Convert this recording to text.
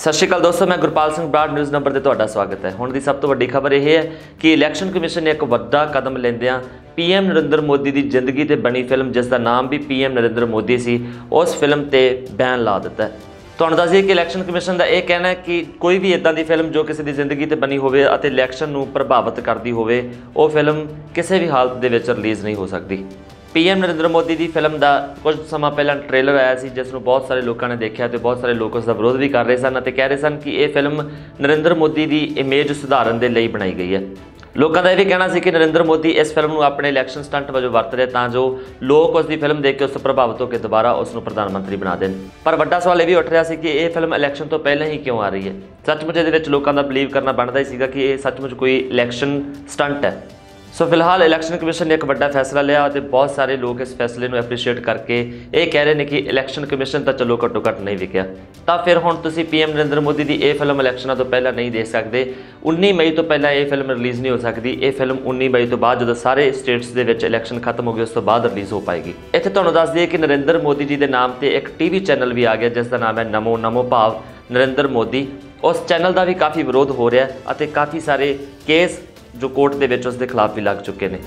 ਸਤਿ ਸ਼੍ਰੀ ਅਕਾਲ ਦੋਸਤੋ, ਮੈਂ ਗੁਰਪਾਲ ਸਿੰਘ ਬਰਾੜ ਨਿਊਜ਼ ਨੰਬਰ ਤੇ ਤੁਹਾਡਾ ਸਵਾਗਤ ਹੈ। ਹੁਣ ਦੀ ਸਭ ਤੋਂ ਵੱਡੀ ਖਬਰ ਇਹ ਹੈ ਕਿ ਇਲੈਕਸ਼ਨ ਕਮਿਸ਼ਨ ਨੇ ਇੱਕ ਵੱਡਾ ਕਦਮ ਲੈਂਦਿਆਂ ਪੀਐਮ ਨਰਿੰਦਰ ਮੋਦੀ ਦੀ ਜ਼ਿੰਦਗੀ ਤੇ ਬਣੀ ਫਿਲਮ ਜਿਸ ਦਾ ਨਾਮ ਵੀ ਪੀਐਮ ਨਰਿੰਦਰ ਮੋਦੀ ਸੀ, ਉਸ ਫਿਲਮ ਤੇ ਬੈਨ ਲਾ ਦਿੱਤਾ ਹੈ। ਤੁਹਾਨੂੰ ਦੱਸ ਦਈਏ ਕਿ ਇਲੈਕਸ਼ਨ ਕਮਿਸ਼ਨ ਦਾ ਇਹ ਕਹਿਣਾ ਹੈ ਕਿ ਕੋਈ ਵੀ ਇਦਾਂ ਦੀ ਫਿਲਮ ਜੋ ਕਿਸੇ ਦੀ ਜ਼ਿੰਦਗੀ ਤੇ ਬਣੀ ਹੋਵੇ ਅਤੇ ਇਲੈਕਸ਼ਨ ਨੂੰ ਪ੍ਰਭਾਵਿਤ ਕਰਦੀ ਹੋਵੇ, ਉਹ ਫਿਲਮ ਕਿਸੇ ਵੀ ਹਾਲਤ ਦੇ ਵਿੱਚ ਰਿਲੀਜ਼ ਨਹੀਂ ਹੋ ਸਕਦੀ। ਪੀਐਮ ਨਰਿੰਦਰ ਮੋਦੀ ਦੀ ਫਿਲਮ ਦਾ ਕੁਝ ਸਮਾਂ ਪਹਿਲਾਂ ਟ੍ਰੇਲਰ ਆਇਆ ਸੀ, ਜਿਸ ਨੂੰ ਬਹੁਤ ਸਾਰੇ ਲੋਕਾਂ ਨੇ ਦੇਖਿਆ ਤੇ ਬਹੁਤ ਸਾਰੇ ਲੋਕ ਉਸ ਦਾ ਵਿਰੋਧ ਵੀ ਕਰ ਰਹੇ ਸਨ ਅਤੇ ਕਹਿ ਰਹੇ ਸਨ ਕਿ ਇਹ ਫਿਲਮ ਨਰਿੰਦਰ ਮੋਦੀ ਦੀ ਇਮੇਜ ਸੁਧਾਰਨ ਦੇ ਲਈ ਬਣਾਈ ਗਈ ਹੈ। ਲੋਕਾਂ ਦਾ ਇਹ ਵੀ ਕਹਿਣਾ ਸੀ ਕਿ ਨਰਿੰਦਰ ਮੋਦੀ ਇਸ ਫਿਲਮ ਨੂੰ ਆਪਣੇ ਇਲੈਕਸ਼ਨ ਸਟੰਟ ਵਜੋਂ ਵਰਤ ਰਿਹਾ ਤਾਂ ਜੋ ਲੋਕ ਉਸ ਦੀ ਫਿਲਮ ਦੇਖ ਕੇ ਉਸ ਤੋਂ ਪ੍ਰਭਾਵਿਤ ਹੋ ਕੇ ਦੁਬਾਰਾ ਉਸ ਨੂੰ ਪ੍ਰਧਾਨ ਮੰਤਰੀ ਬਣਾ ਦੇਣ। ਪਰ ਵੱਡਾ ਸਵਾਲ ਇਹ ਵੀ ਉੱਠ ਰਿਹਾ ਸੀ ਕਿ ਇਹ ਫਿਲਮ ਇਲੈਕਸ਼ਨ ਤੋਂ ਪਹਿਲਾਂ ਹੀ ਕਿਉਂ ਆ ਰਹੀ ਹੈ? ਸੱਚਮੁੱਚ ਇਹਦੇ ਵਿੱਚ ਲੋਕਾਂ ਦਾ ਬਲੀਵ ਕਰਨਾ ਬਣਦਾ ਹੀ ਸੀਗਾ ਕਿ ਇਹ ਸੱਚਮੁੱਚ ਕੋਈ ਇਲੈਕਸ਼ਨ ਸਟੰਟ ਹੈ। ਸੋ ਫਿਲਹਾਲ ਇਲੈਕਸ਼ਨ ਕਮਿਸ਼ਨ ਨੇ ਇੱਕ ਵੱਡਾ ਫੈਸਲਾ ਲਿਆ ਅਤੇ ਬਹੁਤ ਸਾਰੇ ਲੋਕ ਇਸ ਫੈਸਲੇ ਨੂੰ ਐਪਰੀਸ਼ੀਏਟ ਕਰਕੇ ਇਹ ਕਹਿ ਰਹੇ ਨੇ ਕਿ ਇਲੈਕਸ਼ਨ ਕਮਿਸ਼ਨ ਤਾਂ ਚਲੋ ਘੱਟੋ ਘੱਟ ਨਹੀਂ ਵਿਕਿਆ। ਤਾਂ ਫਿਰ ਹੁਣ ਤੁਸੀਂ ਪੀਐਮ ਨਰਿੰਦਰ ਮੋਦੀ ਦੀ ਇਹ ਫਿਲਮ ਇਲੈਕਸ਼ਨਾਂ ਤੋਂ ਪਹਿਲਾਂ ਨਹੀਂ ਦੇਖ ਸਕਦੇ। 19 ਮਈ ਤੋਂ ਪਹਿਲਾਂ ਇਹ ਫਿਲਮ ਰਿਲੀਜ਼ ਨਹੀਂ ਹੋ ਸਕਦੀ। ਇਹ ਫਿਲਮ 19 ਮਈ ਤੋਂ ਬਾਅਦ ਜਦੋਂ ਸਾਰੇ ਸਟੇਟਸ ਦੇ ਵਿੱਚ ਇਲੈਕਸ਼ਨ ਖਤਮ ਹੋ ਗਏ, ਉਸ ਤੋਂ ਬਾਅਦ ਰਿਲੀਜ਼ ਹੋ ਪਾਏਗੀ। ਇੱਥੇ ਤੁਹਾਨੂੰ ਦੱਸ ਦਈਏ ਕਿ ਨਰਿੰਦਰ ਮੋਦੀ ਜੀ ਦੇ ਨਾਮ ਤੇ ਇੱਕ ਟੀਵੀ ਚੈਨਲ ਵੀ ਆ ਗਿਆ, ਜਿਸ ਦਾ ਨਾਮ ਹੈ ਨਮੋ ਨਮੋ ਭਾਵ ਨਰਿੰਦਰ ਮੋਦੀ। ਉਸ ਚੈਨਲ ਦਾ ਵੀ ਕਾਫੀ ਵਿਰੋਧ ਹੋ ਰਿਹਾ ਅਤੇ ਕਾਫੀ ਸਾਰੇ ਕੇਸ ਜੋ ਕੋਰਟ ਦੇ ਵਿੱਚ ਉਸ ਦੇ ਖਿਲਾਫ ਵੀ ਲੱਗ ਚੁੱਕੇ ਨੇ।